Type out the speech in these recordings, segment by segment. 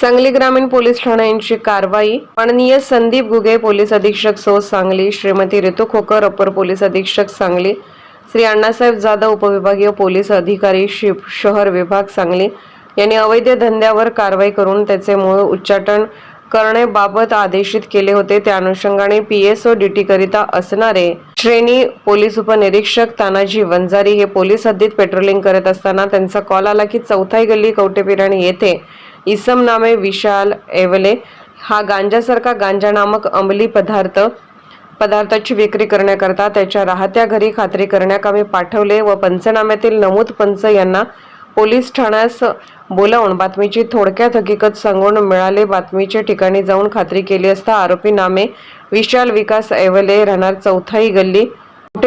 सांगली ग्रामीण पोलीस ठाण्यांची कारवाई. माननीय संदीप गुगे पोलीस अधीक्षक सो सांगली. श्रीमती ऋतू खोकर अपर पोलीस अधीक्षक सांगली. श्री अण्णासाहेब जाधव उपविभागीय पोलीस अधिकारी शिप शहर विभाग सांगली. यांनी अवैध धंद्यावर कारवाई करून त्याचे मूळ उच्चाटन करण्याबाबत आदेशित केले होते. त्या अनुषंगाने पीएसओ ड्युटी करिता असणारे श्रेणी पोलीस उपनिरीक्षक तानाजी वंजारी हे पोलीस हद्दीत पेट्रोलिंग करत असताना त्यांचा कॉल आला की चौथाई गल्ली कवटेपिराणी येथे इसम नामे विशाल एवले. हा गांजासारखा गांजा नामक अंमली पदार्थ पदार्थाची विक्री करण्याकरता त्याच्या राहत्या घरी खात्री करण्याकामी पाठवले व पंचनाम्यातील नमूद पंच यांना पोलीस ठाण्यास बोलावून बातमीची थोडक्यात हकीकत सांगून मिळाले. बातमीच्या ठिकाणी जाऊन खात्री केली असता आरोपी नामे विशाल विकास ऐवले राहणार चौथाई गल्ली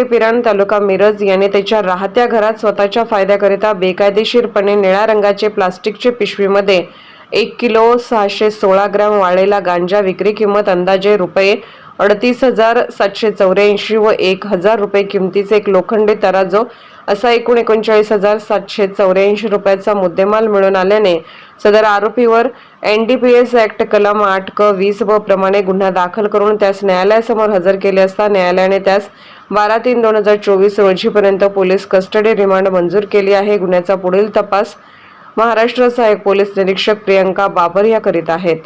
पिराण तालुका मिरज. याने त्याच्या राहत्या घरात स्वतःच्या फायद्याकरिता बेकायदेशीरपणे निळ्या रंगाचे प्लास्टिकचे पिशवीमध्ये एक किलो सहाशे सोळा ग्रॅम वाळलेला गांजा विक्री किंमत अंदाजे रुपये अडतीस हजार सातशे चौऱ्याऐंशी व एक हजार रुपये किमतीचे एक लोखंडी तराजो असा एकूण एकोणचाळीस हजार सातशे चौऱ्याऐंशी रुपयाचा मुद्देमाल मिळून आल्याने सदर आरोपीवर N D P S act कलम आठ क वीस ब प्रमाणे गुन्हा दाखल करून त्यास न्यायालयासमोर हजर केले असता न्यायालयाने त्यास बारा तीन दोन हजार चोवीस रोजीपर्यंत पोलीस कस्टडी रिमांड मंजूर केली आहे. गुन्ह्याचा पुढील तपास महाराष्ट्र सहाय्यक पोलीस निरीक्षक प्रियंका बाबर या करीत आहेत.